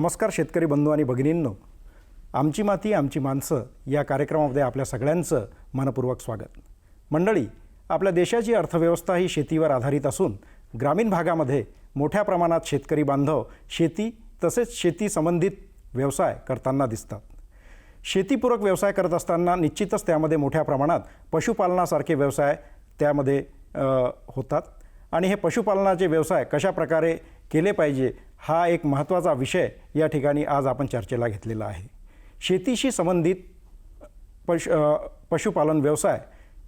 नमस्कार शेतकरी बंधू आणि भगिनींनो. आमची माती आमची माणसं या कार्यक्रमामध्ये आपल्या सगळ्यांचं मनपूर्वक स्वागत. मंडळी आपल्या देशाची अर्थव्यवस्था ही शेतीवर आधारित असून ग्रामीण भागामध्ये मोठ्या प्रमाणात शेतकरी बांधव शेती तसेच शेती संबंधित व्यवसाय करताना दिसतात. शेतीपूरक व्यवसाय करत असताना निश्चितच त्यामध्ये मोठ्या प्रमाणात पशुपालनासारखे व्यवसाय त्यामध्ये होतात. आणि हे पशुपालनाचे व्यवसाय कशा प्रकारे केले पाहिजे हा एक महत्त्वाचा विषय या ठिकाणी आज आपण चर्चेला घेतलेला आहे. शेतीशी संबंधित पश पशुपालन व्यवसाय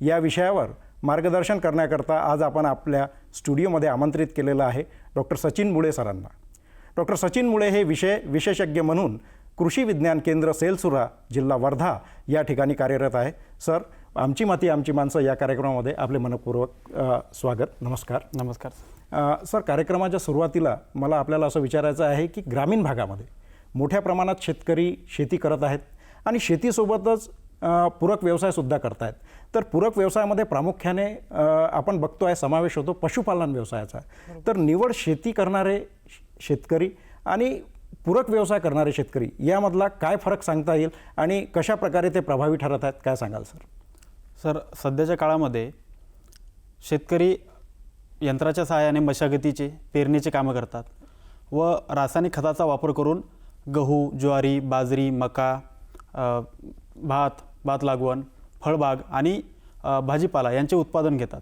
या विषयावर मार्गदर्शन करण्याकरता आज आपण आपल्या स्टुडिओमध्ये आमंत्रित केलेलं आहे डॉक्टर सचिन मुळे सरांना. डॉक्टर सचिन मुळे हे विषय विशेषज्ञ म्हणून कृषी विज्ञान केंद्र सेलसुरा जिल्हा वर्धा या ठिकाणी कार्यरत आहे. सर आमची माती आमची माणसं या कार्यक्रमामध्ये आपले मनपूर्वक स्वागत. नमस्कार. नमस्कार सर कार्यक्रमाच्या सुरुवातीला मला आपल्याला असं विचारायचं आहे की ग्रामीण भागामध्ये मोठ्या प्रमाणात शेतकरी शेती करत आहेत आणि शेतीसोबतच पूरक व्यवसायसुद्धा करत आहेत तर पूरक व्यवसायामध्ये प्रामुख्याने आपण बघतो आहे समावेश होतो पशुपालन व्यवसायाचा. तर निवड शेती करणारे श- शेतकरी आणि पूरक व्यवसाय करणारे शेतकरी यामधला काय फरक सांगता येईल आणि कशा प्रकारे ते प्रभावी ठरत आहेत काय सांगाल सर? सर सध्याच्या काळामध्ये शेतकरी यंत्राच्या सहाय्याने मशागतीचे पेरणीचे कामं करतात व रासायनिक खताचा वापर करून गहू ज्वारी बाजरी मका भात भात लागवण फळबाग आणि भाजीपाला यांचे उत्पादन घेतात.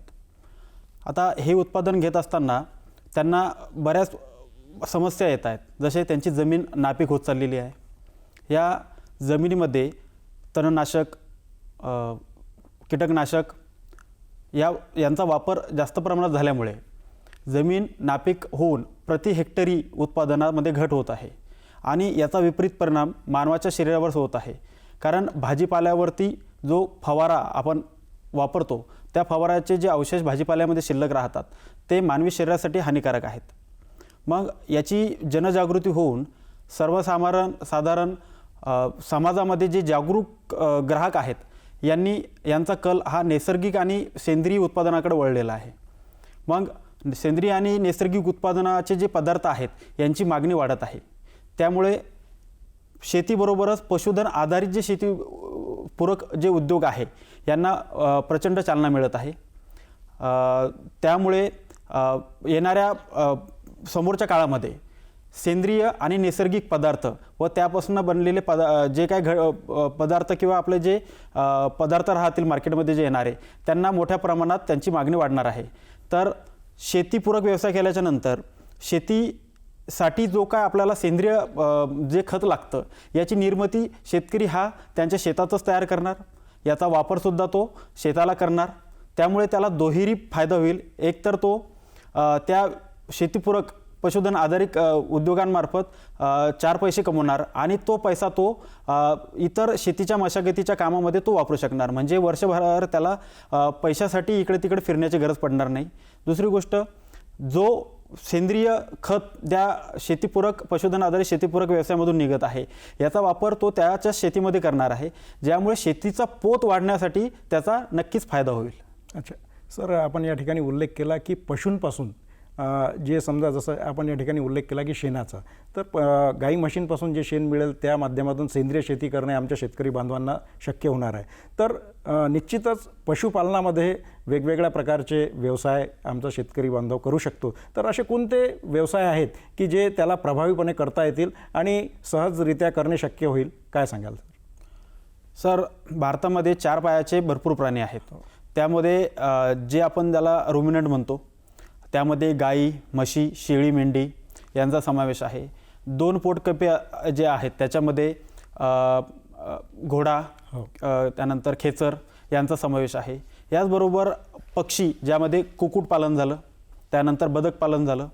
आता हे उत्पादन घेत असताना त्यांना बऱ्याच समस्या येत आहेत. जसे त्यांची जमीन नापीक होत चाललेली आहे. या जमिनीमध्ये तणनाशक कीटकनाशक या यांचा वापर जास्त प्रमाणात झाल्यामुळे जमीन नापीक होऊन प्रति हेक्टरी उत्पादनामध्ये घट होत आहे आणि याचा विपरीत परिणाम मानवाच्या शरीरावर होत आहे. कारण भाजीपाल्यावरती जो फवारा आपण वापरतो त्या फवाराचे जे अवशेष भाजीपाल्यामध्ये शिल्लक राहतात ते मानवी शरीरासाठी हानिकारक आहेत. मग याची जनजागृती होऊन सर्वसामारण साधारण समाजामध्ये जे जागरूक ग्राहक आहेत यांनी यांचा कल हा नैसर्गिक आणि सेंद्रिय उत्पादनाकडे वळलेला आहे. मग सेंद्रिय आणि नैसर्गिक उत्पादनाचे जे पदार्थ आहेत यांची मागणी वाढत आहे. त्यामुळे शेतीबरोबरच पशुधन आधारित जे शेती पूरक जे उद्योग आहे यांना प्रचंड चालना मिळत आहे. त्यामुळे येणाऱ्या समोरच्या काळामध्ये सेंद्रिय आणि नैसर्गिक पदार्थ व त्यापासून बनलेले पदा जे काय घ पदार्थ किंवा आपले जे पदार्थ राहतील मार्केटमध्ये जे येणारे त्यांना मोठ्या प्रमाणात त्यांची मागणी वाढणार आहे. तर शेतीपूरक व्यवसाय केल्याच्यानंतर शेतीसाठी जो काय आपल्याला सेंद्रिय जे खत लागतं याची निर्मिती शेतकरी हा त्यांच्या शेतातच तयार करणार. याचा वापरसुद्धा तो शेताला करणार. त्यामुळे त्याला दोहेरी फायदा होईल. एकतर तो त्या शेतीपूरक पशुधन आधारित उद्योगांमार्फत चार पैसे कमवणार आणि तो पैसा तो इतर शेतीच्या मशागतीच्या कामामध्ये तो वापरू शकणार. म्हणजे वर्षभरावर त्याला पैशासाठी इकडे तिकडे फिरण्याची गरज पडणार नाही. दुसरी गोष्ट जो सेंद्रिय खत त्या शेतीपूरक पशुधन आधारित शेतीपूरक व्यवसायामधून निघत आहे याचा वापर तो त्याच्या शेतीमध्ये करणार आहे ज्यामुळे शेतीचा पोत वाढण्यासाठी त्याचा नक्कीच फायदा होईल. अच्छा. सर आपण या ठिकाणी उल्लेख केला की पशूंपासून जे समजा जसं आपण या ठिकाणी उल्लेख केला की शेणाचा तर प गाई म्हशींपासून जे शेण मिळेल त्या माध्यमातून सेंद्रिय शेती करणे आमच्या शेतकरी बांधवांना शक्य होणार आहे. तर निश्चितच पशुपालनामध्ये वेगवेगळ्या प्रकारचे व्यवसाय आमचा शेतकरी बांधव करू शकतो. तर असे कोणते व्यवसाय आहेत की जे त्याला प्रभावीपणे करता येतील आणि सहजरित्या करणे शक्य होईल? काय सांगाल? सर भारतामध्ये चार पायाचे भरपूर प्राणी आहेत. त्यामध्ये जे आपण त्याला रुमिनंट म्हणतो त्यामध्ये गाई म्हशी शेळी मेंढी यांचा समावेश आहे. दोन पोटकपे जे आहेत त्याच्यामध्ये घोडा अ, त्यानंतर खेचर यांचा समावेश आहे. याचबरोबर पक्षी ज्यामध्ये कुक्कुटपालन झालं त्यानंतर बदक पालन झालं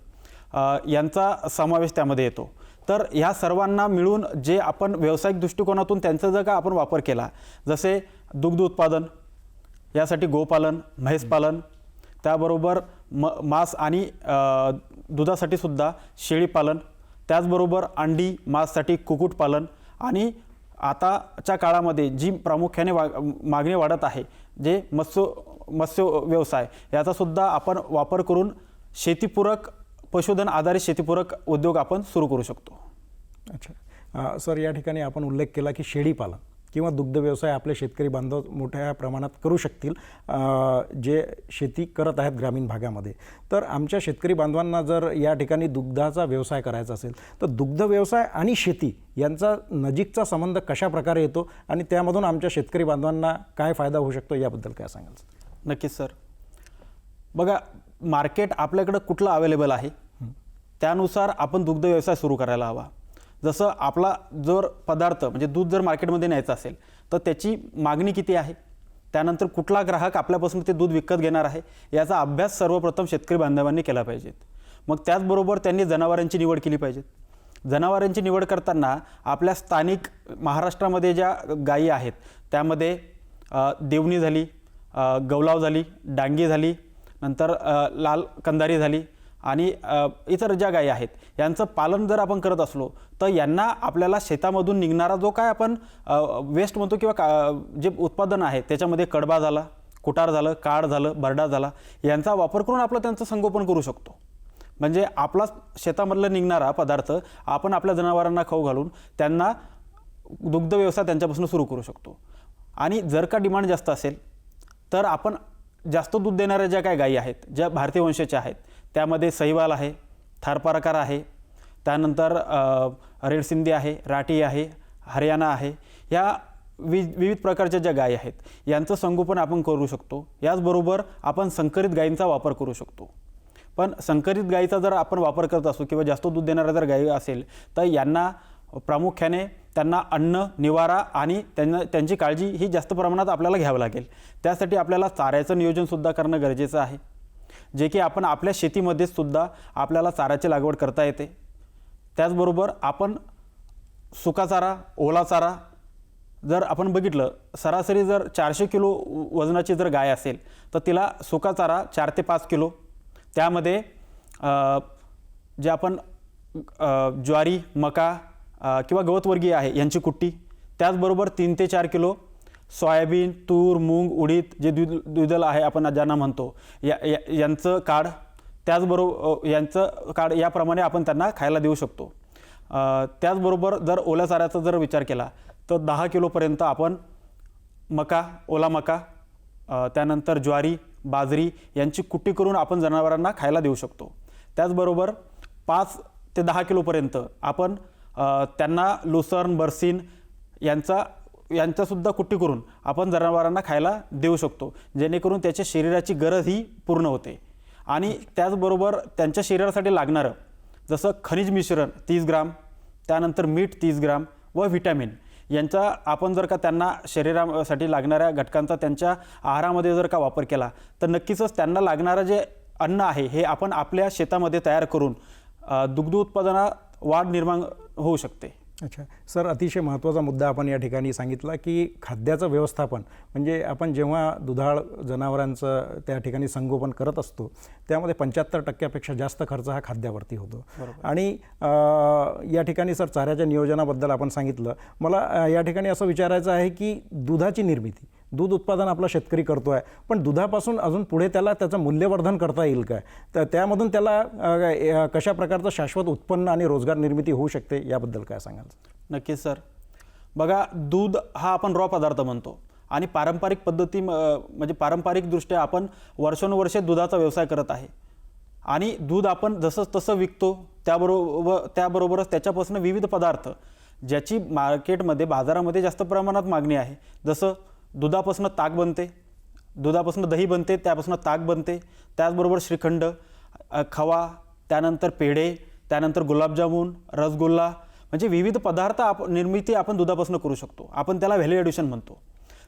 यांचा समावेश त्यामध्ये येतो. तर ह्या सर्वांना मिळून जे आपण व्यावसायिक दृष्टिकोनातून त्यांचा जर का आपण वापर केला जसे दुग्ध उत्पादन यासाठी गोपालन म्हैसपालन त्याबरोबर म मांस आणि दुधासाठी सुद्धा शेळीपालन त्याचबरोबर अंडी मांससाठी कुक्कुटपालन आणि आताच्या काळामध्ये जी प्रामुख्याने वा मागणी वाढत आहे जे मत्स्य मत्स्य व्यवसाय याचासुद्धा आपण वापर करून शेतीपूरक पशुधन आधारित शेतीपूरक उद्योग आपण सुरू करू शकतो. अच्छा. सर या ठिकाणी आपण उल्लेख केला की शेळीपालन किंवा दुग्ध व्यवसाय आपले शेतकरी बांधव मोठ्या प्रमाणात करू शकतील जे शेती करत आहेत ग्रामीण भागामध्ये. तर आमच्या शेतकरी बांधवांना जर या ठिकाणी दुग्धाचा व्यवसाय करायचा असेल तर दुग्ध व्यवसाय आणि शेती यांचा नजीकचा संबंध कशा प्रकारे येतो आणि त्यामधून आमच्या शेतकरी बांधवांना काय फायदा होऊ शकतो याबद्दल काय सांगाल? नक्कीच सर. बघा मार्केट आपल्याकडं कुठलं अवेलेबल आहे? त्यानुसार आपण दुग्ध व्यवसाय सुरू करायला हवा. जसं आपला जर पदार्थ म्हणजे दूध जर मार्केटमध्ये न्यायचं असेल तर त्याची मागणी किती आहे? त्यानंतर कुठला ग्राहक आपल्यापासून ते दूध विकत घेणार आहे? याचा अभ्यास सर्वप्रथम शेतकरी बांधवांनी केला पाहिजेत मग त्याचबरोबर त्यांनी जनावरांची निवड केली पाहिजेत जनावरांची निवड करताना आपल्या स्थानिक महाराष्ट्रामध्ये ज्या गायी आहेत त्यामध्ये देवणी झाली गवलाव झाली डांगी झाली नंतर लाल कंदारी झाली आणि इतर ज्या गायी आहेत यांचं पालन जर आपण करत असलो तर यांना आपल्याला शेतामधून निघणारा जो काय आपण वेस्ट म्हणतो किंवा का जे उत्पादन आहे त्याच्यामध्ये कडबा झाला कुटार झालं काळ झालं बरडा झाला यांचा वापर करून आपलं त्यांचं संगोपन करू शकतो. म्हणजे आपला शेतामधलं निघणारा पदार्थ आपण आपल्या जनावरांना खाऊ घालून त्यांना दुग्ध व्यवसाय त्यांच्यापासून सुरू करू शकतो. आणि जर का डिमांड जास्त असेल तर आपण जास्त दूध देणाऱ्या ज्या काही गायी आहेत ज्या भारतीय वंशाच्या आहेत त्यामध्ये सहिवाल आहे थारपारकार आहे त्यानंतर रेडसिंधी रेड सिंधी आहे राठी आहे हरियाणा आहे या वि विविध प्रकारच्या ज्या गायी आहेत यांचं संगोपन आपण करू शकतो. याचबरोबर आपण संकरित गायींचा वापर करू शकतो. पण संकरित गायीचा जर आपण वापर करत असू किंवा जास्त दूध देणाऱ्या जर गायी असेल तर यांना प्रामुख्याने त्यांना अन्न निवारा आणि त्यांना त्यांची काळजी ही जास्त प्रमाणात आपल्याला घ्यावं लागेल. त्यासाठी आपल्याला चाऱ्याचं नियोजनसुद्धा करणं गरजेचं आहे. जे की आपण आपल्या शेतीमध्ये सुद्धा आपल्याला चाराची लागवड करता येते. त्याचबरोबर आपण सुका चारा ओला चारा जर आपण बघितलं सरासरी जर चारशे किलो वजनाची जर गाय असेल तर तिला सुका चारा चार ते पाच किलो. त्यामध्ये जे आपण ज्वारी मका किंवा गवतवर्गीय आहे यांची कुट्टी त्याचबरोबर तीन ते चार किलो सोयाबीन तूर मूग उडीद जे द्वि द्विदल आहे आपण ज्यांना म्हणतो या या- यांचं काढ त्याचबरोबर यांचं काढ याप्रमाणे आपण त्यांना खायला देऊ शकतो. त्याचबरोबर जर ओल्या चाऱ्याचा जर विचार केला तर दहा किलोपर्यंत आपण मका ओला मका त्यानंतर ज्वारी बाजरी यांची कुट्टी करून आपण जनावरांना खायला देऊ शकतो. त्याचबरोबर पाच ते दहा किलोपर्यंत आपण त्यांना लुसर्न बर्सिन यांचा यांचासुद्धा कुट्टी करून आपण जनावरांना खायला देऊ शकतो. जेणेकरून त्याच्या शरीराची गरज ही पूर्ण होते. आणि त्याचबरोबर त्यांच्या शरीरासाठी लागणारं जसं खनिज मिश्रण तीस ग्राम त्यानंतर मीठ तीस ग्राम व व्हिटॅमिन यांचा आपण जर का त्यांना शरीरासाठी लागणाऱ्या घटकांचा त्यांच्या आहारामध्ये जर का वापर केला तर नक्कीचच त्यांना लागणारं जे अन्न आहे हे आपण आपल्या शेतामध्ये तयार करून दुग्ध उत्पादनात वाढ निर्माण होऊ शकते. अच्छा. सर अतिशय महत्त्वाचा मुद्दा आपण या ठिकाणी सांगितला की खाद्याचं व्यवस्थापन म्हणजे आपण जेव्हा दुधाळ जनावरांचं त्या ठिकाणी संगोपन करत असतो त्यामध्ये पंच्याहत्तर टक्क्यापेक्षा जास्त खर्च हा खाद्यावरती होतो. आणि या ठिकाणी सर चाऱ्याच्या नियोजनाबद्दल आपण सांगितलं. मला या ठिकाणी असं विचारायचं आहे की दुधाची निर्मिती दूध उत्पादन आपला शेतकरी करतो आहे पण दुधापासून अजून पुढे त्याला त्याचं मूल्यवर्धन करता येईल काय? तर त्यामधून त्याला कशा प्रकारचं शाश्वत उत्पन्न आणि रोजगार निर्मिती होऊ शकते याबद्दल काय सांगाल? नक्कीच सर. बघा दूध हा आपण रॉ पदार्थ म्हणतो. आणि पारंपरिक पद्धती म- म्हणजे पारंपरिकदृष्ट्या आपण वर्षानुवर्षे दुधाचा व्यवसाय करत आहे. आणि दूध आपण जसं तसं विकतो त्याबरोबर त्याबरोबरच त्याच्यापासून विविध पदार्थ ज्याची मार्केटमध्ये बाजारामध्ये जास्त प्रमाणात मागणी आहे. जसं दुधापासून ताक बनते. दुधापासून दही बनते त्यापासून ताक बनते. त्याचबरोबर श्रीखंड खवा त्यानंतर पेढे त्यानंतर गुलाबजामुन रसगुल्ला म्हणजे विविध पदार्थ आप निर्मिती आपण दुधापासून करू शकतो. आपण त्याला व्हॅल्यू ॲडिशन म्हणतो.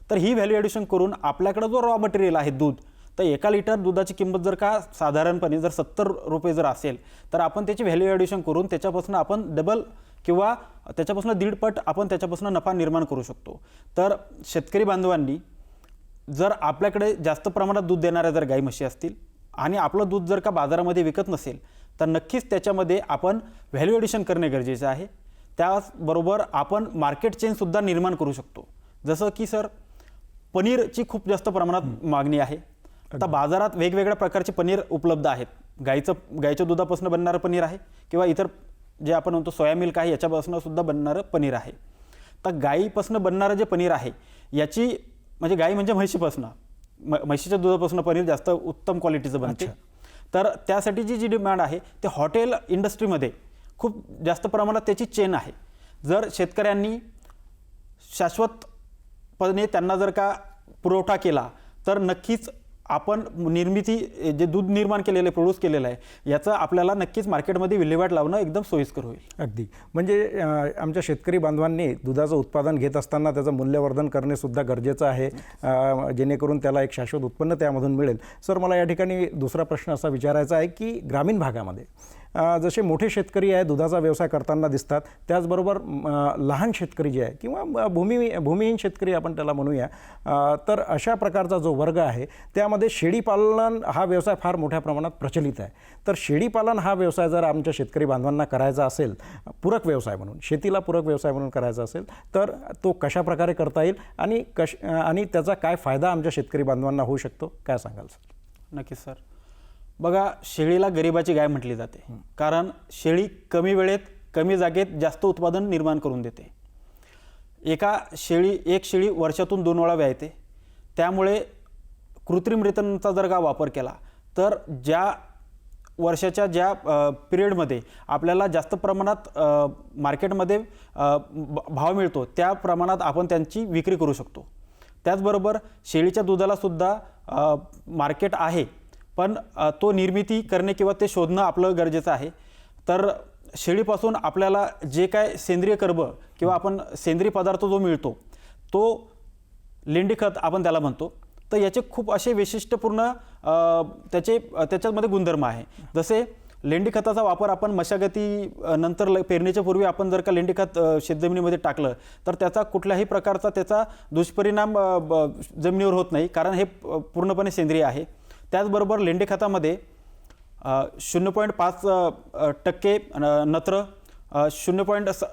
तर ही व्हॅल्यू ॲडिशन करून आपल्याकडं जो रॉ मटेरियल आहे दूध तर एका लिटर दुधाची किंमत जर का साधारणपणे जर सत्तर रुपये जर असेल तर आपण त्याची व्हॅल्यू ॲडिशन करून त्याच्यापासून आपण डबल किंवा त्याच्यापासून दीडपट आपण त्याच्यापासून नफा निर्माण करू शकतो. तर शेतकरी बांधवांनी जर आपल्याकडे जास्त प्रमाणात दूध देणाऱ्या जर गाई म्हशी असतील आणि आपलं दूध जर का बाजारामध्ये विकत नसेल तर नक्कीच त्याच्यामध्ये आपण व्हॅल्यू ॲडिशन करणे गरजेचे आहे. त्याचबरोबर आपण मार्केट चेनसुद्धा निर्माण करू शकतो. जसं की सर पनीरची खूप जास्त प्रमाणात मागणी आहे. आता बाजारात वेगवेगळ्या प्रकारचे पनीर उपलब्ध आहेत. गाईचं गाईच्या दुधापासून बनणारं पनीर आहे किंवा इतर जे आपण म्हणतो सोया मिल्क आहे याच्यापासून सुद्धा बनणारं पनीर आहे. तर गाईपासून बनणारं जे पनीर आहे याची म्हणजे गाई म्हणजे म्हशीपासून. म म्हशीच्या दुधापासून पनीर जास्त उत्तम क्वालिटीचं बनते. तर त्यासाठीची जी डिमांड आहे ते हॉटेल इंडस्ट्रीमध्ये खूप जास्त प्रमाणात त्याची चेन आहे. जर शेतकऱ्यांनी शाश्वतपणे त्यांना जर का पुरवठा केला तर नक्कीच आपण निर्मिती जे दूध निर्माण केलेलं आहे प्रोड्यूस केलेलं आहे याचं आपल्याला नक्कीच मार्केटमध्ये विल्हेवाट लावणं एकदम सोयीस्कर होईल. अगदी. म्हणजे आमच्या शेतकरी बांधवांनी दुधाचं उत्पादन घेत असताना त्याचं मूल्यवर्धन करणे सुद्धा गरजेचं आहे. जेणेकरून त्याला एक शाश्वत उत्पन्न त्यामधून मिळेल. सर मला या ठिकाणी दुसरा प्रश्न असा विचारायचा आहे की ग्रामीण भागामध्ये जसे मोठे शेतकरी आहे दुधाचा व्यवसाय करताना दिसतात त्याचबरोबर लहान शेतकरी जे आहे किंवा भूमी भूमिहीन शेतकरी आपण त्याला म्हणूया तर अशा प्रकारचा जो वर्ग आहे त्यामध्ये शेळीपालन हा व्यवसाय फार मोठ्या प्रमाणात प्रचलित आहे. तर शेळीपालन हा व्यवसाय जर आमच्या शेतकरी बांधवांना करायचा असेल पूरक व्यवसाय म्हणून शेतीला पूरक व्यवसाय म्हणून करायचा असेल तर तो कशा प्रकारे करता येईल आणि कश आणि त्याचा काय फायदा आमच्या शेतकरी बांधवांना होऊ शकतो काय सांगाल सर? नक्कीच सर. बघा शेळीला गरिबाची गाय म्हटली जाते. कारण शेळी कमी वेळेत कमी जागेत जास्त उत्पादन निर्माण करून देते. एका शेळी एक शेळी वर्षातून दोन वेळा व्यायते. त्यामुळे कृत्रिम रेतनचा जर का वापर केला तर ज्या वर्षाच्या ज्या पिरियडमध्ये आपल्याला जास्त प्रमाणात मार्केटमध्ये भाव मिळतो त्या प्रमाणात आपण त्यांची विक्री करू शकतो. त्याचबरोबर शेळीच्या दुधाला सुद्धा अ, मार्केट आहे. पण तो निर्मिती करणे किंवा ते शोधणं आपलं गरजेचं आहे. तर शेळीपासून आपल्याला जे काय सेंद्रिय कर्ब किंवा आपण सेंद्रिय पदार्थ जो मिळतो तो लेंडी खत आपण त्याला म्हणतो. तर याचे खूप असे वैशिष्ट्यपूर्ण त्याचे त्याच्यामध्ये गुणधर्म आहे. जसे लेंडी खताचा वापर आपण मशागती नंतर ल- पेरणीच्या पूर्वी आपण जर का लेंडी खत शेतजमिनीमध्ये टाकलं तर त्याचा कुठल्याही प्रकारचा त्याचा दुष्परिणाम ब- जमिनीवर होत नाही. कारण हे पूर्णपणे सेंद्रिय आहे. त्याचबरोबर लेंडी खतामध्ये शून्य पॉईंट पाच टक्के नत्र शून्य पॉईंट स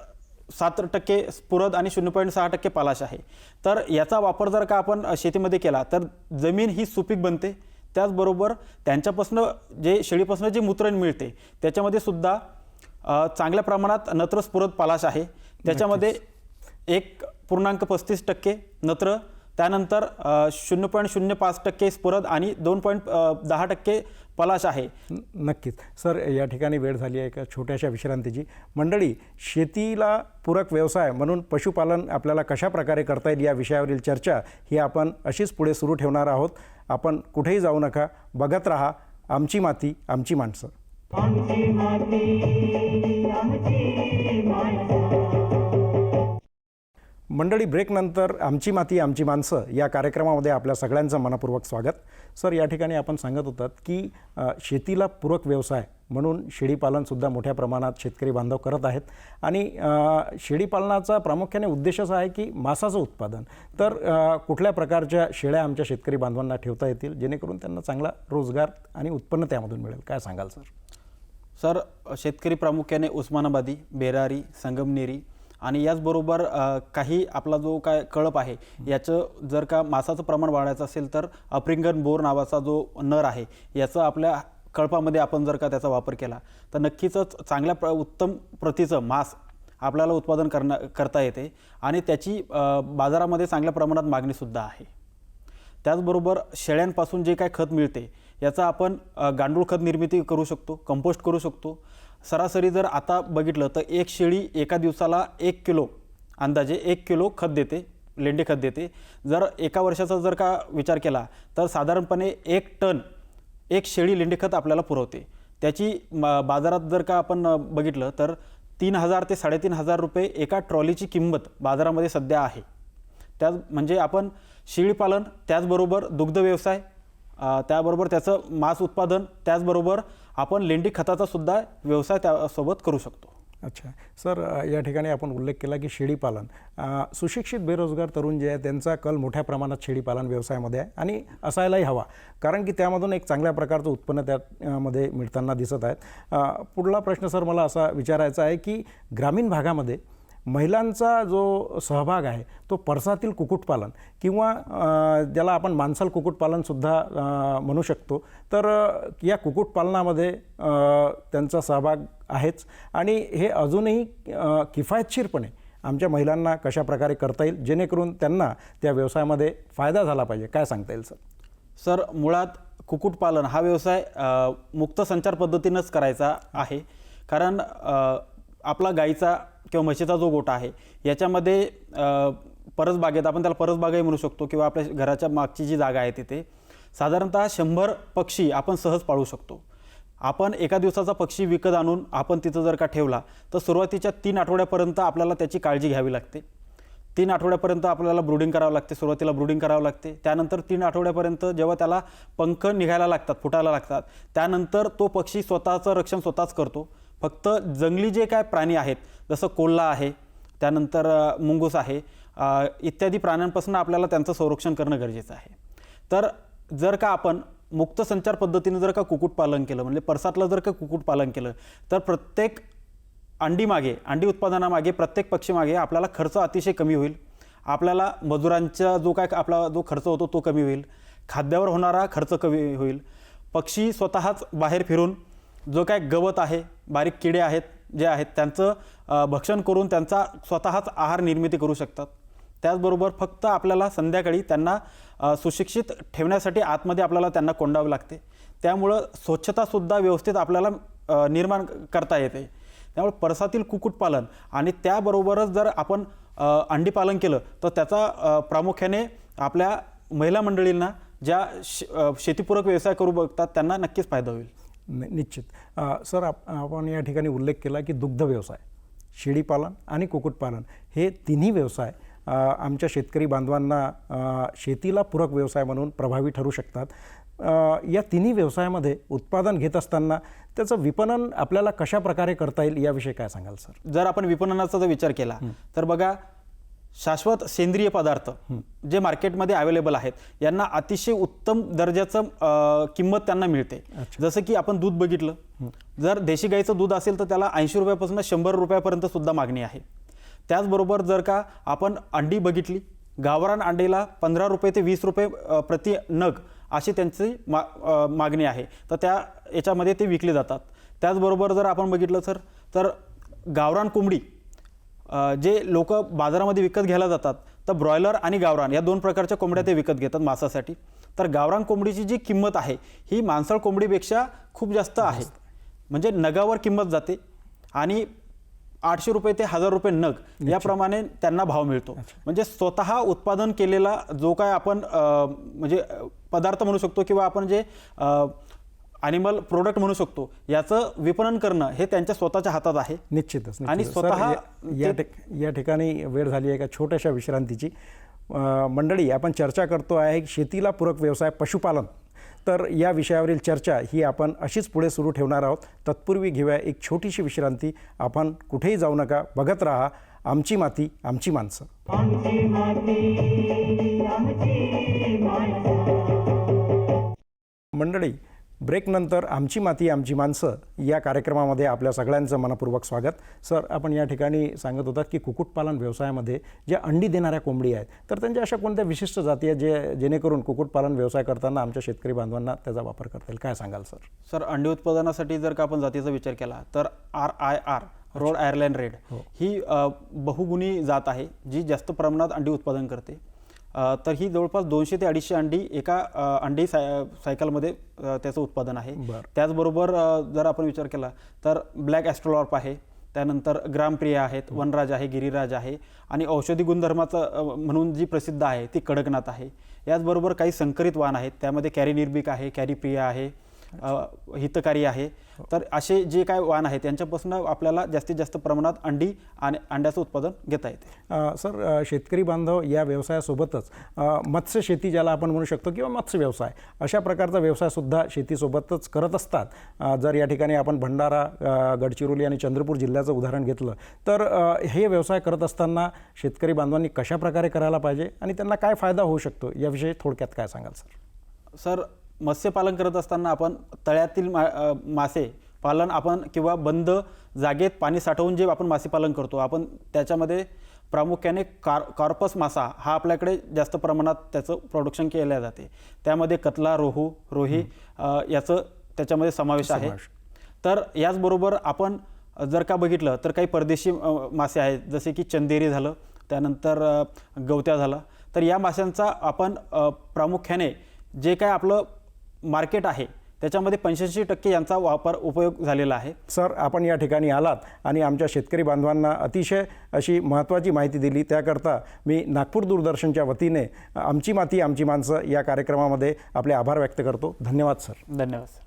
सात टक्के स्फुरद आणि शून्य पॉईंट सहा टक्के पालाश आहे. तर याचा वापर जर का आपण शेतीमध्ये केला तर जमीन ही सुपीक बनते. त्याचबरोबर त्यांच्यापासून जे शेळीपासून जे मूत्र मिळते त्याच्यामध्ये सुद्धा चांगल्या प्रमाणात नत्र स्फुरद पालाश आहे. त्याच्यामध्ये एक पूर्णांक पस्तीस टक्के नत्र त्यानंतर शून्य पॉईंट शून्य पाच टक्के स्फुरद आणि दोन पॉईंट दहा टक्के पलाश आहे. नक्कीच. सर या ठिकाणी वेळ झाली आहे एका छोट्याशा विश्रांतीची. मंडळी शेतीला पूरक व्यवसाय म्हणून पशुपालन आपल्याला कशा प्रकारे करता येईल या विषयावरील चर्चा ही आपण अशीच पुढे सुरू ठेवणार आहोत. आपण कुठेही जाऊ नका. बघत राहा. आमची माती आमची माणसं. आमची माती आमची माणसं मंडळी ब्रेकनंतर आमची माती आमची माणसं या कार्यक्रमामध्ये आपल्या सगळ्यांचं मनपूर्वक स्वागत. सर या ठिकाणी आपण सांगत होतात की शेतीला पूरक व्यवसाय म्हणून शेळीपालनसुद्धा मोठ्या प्रमाणात शेतकरी बांधव करत आहेत. आणि शेळीपालनाचा प्रामुख्याने उद्देश असा आहे की मांसाचं उत्पादन. तर कुठल्या प्रकारच्या शेळ्या आमच्या शेतकरी बांधवांना ठेवता येतील? जेणेकरून त्यांना चांगला रोजगार आणि उत्पन्न त्यामधून मिळेल. काय सांगाल सर? सर शेतकरी प्रामुख्याने उस्मानाबादी बेरारी संगमनेरी आणि याचबरोबर काही आपला जो काय कळप आहे याचं जर का मासाचं प्रमाण वाढायचं असेल तर अप्रिंगन बोर नावाचा जो नर आहे याचं आपल्या कळपामध्ये आपण जर का त्याचा वापर केला तर नक्कीच चांगल्या प्र उत्तम प्रतीचं मांस आपल्याला उत्पादन करणं करता येते आणि त्याची बाजारामध्ये चांगल्या प्रमाणात मागणीसुद्धा आहे. त्याचबरोबर शेळ्यांपासून जे काय खत मिळते याचा आपण गांडूळ खत निर्मिती करू शकतो कंपोस्ट करू शकतो सरासरी जर आता बघितलं तर एक शेळी एका दिवसाला एक किलो अंदाजे एक किलो खत देते लेंडी खत देते. जर एका वर्षाचा जर का विचार केला तर साधारणपणे एक टन एक शेळी लेंडी खत आपल्याला पुरवते. त्याची म- बाजारात जर का आपण बघितलं तर तीन हजार ते साडेतीन हजार रुपये एका ट्रॉलीची किंमत बाजारामध्ये सध्या आहे. त्याच म्हणजे आपण शेळीपालन त्याचबरोबर दुग्ध व्यवसाय त्याबरोबर त्याचं मांस उत्पादन त्याचबरोबर आपण लेंडी खताचा सुद्धा व्यवसाय त्यासोबत करू शकतो. अच्छा. सर या ठिकाणी आपण उल्लेख केला की शेळीपालन. सुशिक्षित बेरोजगार तरुण जे आहे त्यांचा कल मोठ्या प्रमाणात शेळीपालन व्यवसायामध्ये आहे आणि असायलाही हवा. कारण की त्यामधून एक चांगल्या प्रकारचं उत्पन्न त्यामध्ये मिळताना दिसत आहेत. पुढला प्रश्न सर मला असा विचारायचा आहे की ग्रामीण भागामध्ये महिलांचा जो सहभाग आहे तो परसातील कुक्कुटपालन किंवा ज्याला आपण माणसाल कुक्कुटपालनसुद्धा म्हणू शकतो. तर या कुक्कुटपालनामध्ये त्यांचा सहभाग आहेच. आणि हे अजूनही किफायतशीरपणे आमच्या महिलांना कशा प्रकारे करता येईल जेणेकरून त्यांना त्या व्यवसायामध्ये फायदा झाला पाहिजे. काय सांगता येईल सर? सर मुळात कुक्कुटपालन हा व्यवसाय मुक्त संचार पद्धतीनंच करायचा आहे. कारण आपला गाईचा किंवा म्हशीचा जो गोठा आहे याच्यामध्ये परसबागेत आपण त्याला परसबागही म्हणू शकतो किंवा आपल्या घराच्या मागची जी जागा आहे तिथे साधारणतः शंभर पक्षी आपण सहज पाळू शकतो. आपण एका दिवसाचा पक्षी विकत आणून आपण तिथं जर का ठेवला तर सुरुवातीच्या तीन आठवड्यापर्यंत आपल्याला त्याची काळजी घ्यावी लागते. तीन आठवड्यापर्यंत आपल्याला ब्रुडिंग करावं लागते सुरुवातीला ब्रुडिंग करावं लागते. त्यानंतर तीन आठवड्यापर्यंत जेव्हा त्याला पंख निघायला लागतात फुटायला लागतात त्यानंतर तो पक्षी स्वतःचं रक्षण स्वतःच करतो. फक्त जंगली जे काय प्राणी आहेत जसं कोल्हा आहे त्यानंतर मुंगूस आहे इत्यादी प्राण्यांपासून आपल्याला त्यांचं संरक्षण करणं गरजेचं आहे. तर जर का आपण मुक्त संचार पद्धतीने जर का कुक्कुटपालन केलं म्हणजे परसातलं जर का कुक्कुटपालन केलं तर प्रत्येक अंडीमागे अंडी उत्पादनामागे प्रत्येक पक्षीमागे आपल्याला खर्च अतिशय कमी होईल. आपल्याला मजुरांचा जो काय आपला जो खर्च होतो तो कमी होईल. खाद्यावर होणारा खर्च कमी होईल. पक्षी स्वतःच बाहेर फिरून जो काय गवत आहे बारीक किडे आहेत जे आहेत त्यांचं भक्षण करून त्यांचा स्वतःच आहार निर्मिती करू शकतात. त्याचबरोबर फक्त आपल्याला संध्याकाळी त्यांना सुशिक्षित ठेवण्यासाठी आतमध्ये आपल्याला त्यांना कोंडावं लागते. त्यामुळं स्वच्छतासुद्धा व्यवस्थित आपल्याला निर्माण करता येते. त्यामुळे परसातील कुक्कुटपालन आणि त्याबरोबरच जर आपण अंडी अंडीपालन केलं तर त्याचा प्रामुख्याने आपल्या महिला मंडळींना ज्या श शेतीपूरक व्यवसाय करू बघतात त्यांना नक्कीच फायदा होईल. निश्चित. सर आप आपण या ठिकाणी उल्लेख केला की दुग्ध व्यवसाय शेळीपालन आणि कुक्कुटपालन हे तिन्ही व्यवसाय आमच्या शेतकरी बांधवांना शेतीला पूरक व्यवसाय म्हणून प्रभावी ठरू शकतात. या तिन्ही व्यवसायामध्ये उत्पादन घेत असताना त्याचं विपणन आपल्याला कशा प्रकारे करता येईल याविषयी काय सांगाल सर? जर आपण विपणनाचा जर विचार केला तर बघा शाश्वत सेंद्रिय पदार्थ जे मार्केटमध्ये अवेलेबल आहेत यांना अतिशय उत्तम दर्जाचं किंमत त्यांना मिळते. जसं की आपण दूध बघितलं जर देशी गाईचं दूध असेल तर त्याला ऐंशी रुपयापासून शंभर रुपयापर्यंत सुद्धा मागणी आहे. त्याचबरोबर जर का आपण अंडी बघितली गावरान अंडीला पंधरा रुपये ते वीस रुपये प्रति नग अशी त्यांची मा मागणी आहे. तर त्या याच्यामध्ये ते विकले जातात. त्याचबरोबर जर आपण बघितलं सर तर गावरान कोंबडी जे लोक बाजारामध्ये विकत घ्यायला जातात तर ब्रॉयलर आणि गावरान या दोन प्रकारच्या कोंबड्या ते विकत घेतात मांसासाठी. तर गावरान कोंबडीची जी किंमत आहे ही मांसल कोंबडीपेक्षा खूप जास्त आहे. म्हणजे नगावर किंमत जाते आणि आठशे रुपये ते हजार रुपये नग याप्रमाणे त्यांना भाव मिळतो. म्हणजे स्वतः उत्पादन केलेला जो काय आपण म्हणजे पदार्थ म्हणू शकतो किंवा आपण जे ॲनिमल प्रोडक्ट म्हणू शकतो याचं विपणन करणं हे त्यांच्या स्वतःच्या हातात आहे. निश्चितच आणि स्वतः या- ठिक या ठिकाणी वेळ झाली आहे एका छोट्याशा विश्रांतीची. मंडळी आपण चर्चा करतो आहे शेतीला पूरक व्यवसाय पशुपालन. तर या विषयावरील चर्चा ही आपण अशीच पुढे सुरू ठेवणार आहोत. तत्पूर्वी घेऊया एक छोटीशी विश्रांती. आपण कुठेही जाऊ नका बघत राहा आमची माती आमची माणसं. आमची माती आमची माणसं. मंडळी ब्रेकनंतर आमची माती आमची माणसं या कार्यक्रमामध्ये आपल्या सगळ्यांचं मनपूर्वक स्वागत. सर आपण या ठिकाणी सांगत होतात की कुक्कुटपालन व्यवसायामध्ये ज्या अंडी देणाऱ्या कोंबडी आहेत तर त्यांच्या अशा कोणत्या विशिष्ट जाती आहेत जे जेणेकरून कुक्कुटपालन व्यवसाय करताना आमच्या शेतकरी बांधवांना त्याचा वापर करता येईल? काय सांगाल सर? सर अंडी उत्पादनासाठी जर का आपण जातीचा विचार केला तर R I R Rhode Island red ही. अ, बहुगुणी जात आहे जी जास्त प्रमाणात अंडी उत्पादन करते. तर ही जवळपास दोनशे ते अडीचशे अंडी एका अंडी साय सायकलमध्ये त्याचं उत्पादन आहे. बरं. त्याचबरोबर जर आपण विचार केला तर ब्लॅक ॲस्ट्रोलॉर्प आहे. त्यानंतर ग्रामप्रिया आहेत वनराज आहे गिरिराज आहे आणि औषधी गुणधर्माचं म्हणून जी प्रसिद्ध आहे ती कडकनाथ आहे. याचबरोबर काही संकरित वाण आहेत त्यामध्ये कॅरी निर्भिक आहे कॅरी प्रिया आहे. हितकारी आहे. तर असे जे काय वाण आहेत त्यांच्यापासून आपल्याला जास्तीत जास्त प्रमाणात अंडी आणि अंड्याचं उत्पादन घेता येते. सर शेतकरी बांधव या व्यवसायासोबतच मत्स्य शेती ज्याला आपण म्हणू शकतो किंवा मत्स्य व्यवसाय अशा प्रकारचा व्यवसायसुद्धा शेतीसोबतच करत असतात. जर या ठिकाणी आपण भंडारा गडचिरोली आणि चंद्रपूर जिल्ह्याचं उदाहरण घेतलं तर हे व्यवसाय करत असताना शेतकरी बांधवांनी कशा प्रकारे करायला पाहिजे आणि त्यांना काय फायदा होऊ शकतो याविषयी थोडक्यात काय सांगाल सर? सर मत्स्यपालन करत असताना आपण तळ्यातील मा मासे पालन आपण किंवा बंद जागेत पाणी साठवून जे आपण मासेपालन करतो आपण त्याच्यामध्ये प्रामुख्याने कार कार्पस मासा हा आपल्याकडे जास्त प्रमाणात त्याचं प्रोडक्शन केल्या जाते. त्यामध्ये कतला रोहू रोही याचं त्याच्यामध्ये समावेश आहे. तर याचबरोबर आपण जर का बघितलं तर काही परदेशी मासे आहेत जसे की चंदेरी झालं त्यानंतर गवत्या झालं. तर या माशांचा आपण प्रामुख्याने जे काय आपलं मार्केट आहे त्याच्यामध्ये पंच्याऐंशी टक्के यांचा वापर उपयोग झालेला आहे. सर आपण या ठिकाणी आलात आणि आमच्या शेतकरी बांधवांना अतिशय अशी महत्त्वाची माहिती दिली. त्याकरता मी नागपूर दूरदर्शनच्या वतीने आमची माती आमची माणसं या कार्यक्रमामध्ये आपले आभार व्यक्त करतो. धन्यवाद सर. धन्यवाद सर.